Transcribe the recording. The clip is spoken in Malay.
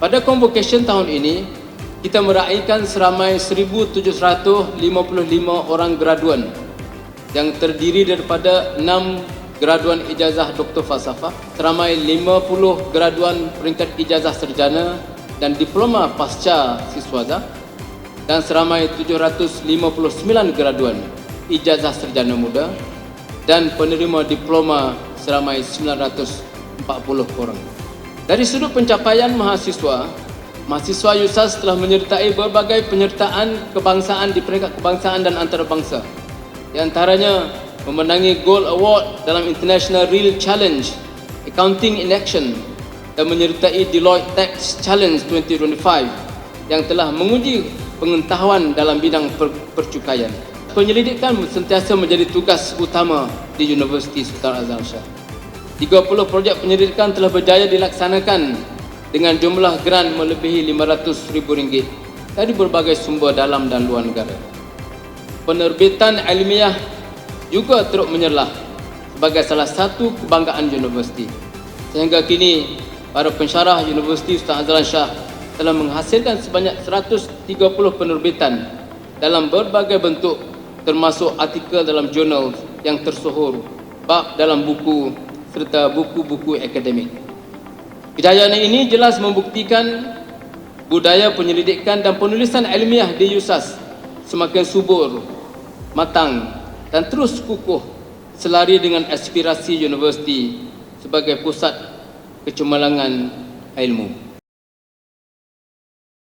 Pada convocation tahun ini, kita meraihkan seramai 1,755 orang graduan yang terdiri daripada 6 graduan ijazah Doktor Falsafah, seramai 50 graduan peringkat ijazah sarjana dan diploma pasca siswaza dan seramai 759 graduan ijazah sarjana muda dan penerima diploma seramai 940 orang. Dari sudut pencapaian mahasiswa, mahasiswa USAS telah menyertai berbagai penyertaan kebangsaan di peringkat kebangsaan dan antarabangsa. Di antaranya memenangi Gold Award dalam International Real Challenge Accounting in Action dan menyertai Deloitte Tax Challenge 2025 yang telah menguji pengetahuan dalam bidang per percukaian. Penyelidikan sentiasa menjadi tugas utama di Universiti Sultan Azhar Shah. 30 projek penyelidikan telah berjaya dilaksanakan dengan jumlah grant melebihi RM500,000 dari berbagai sumber dalam dan luar negara. Penerbitan ilmiah juga terus menyerlah sebagai salah satu kebanggaan universiti. Sehingga kini, para pensyarah Universiti Sultan Azlan Shah telah menghasilkan sebanyak 130 penerbitan dalam berbagai bentuk termasuk artikel dalam jurnal yang tersohor, bab dalam buku serta buku-buku akademik. Kejayaan ini jelas membuktikan budaya penyelidikan dan penulisan ilmiah di USAS semakin subur, matang dan terus kukuh selari dengan aspirasi universiti sebagai pusat kecemerlangan ilmu.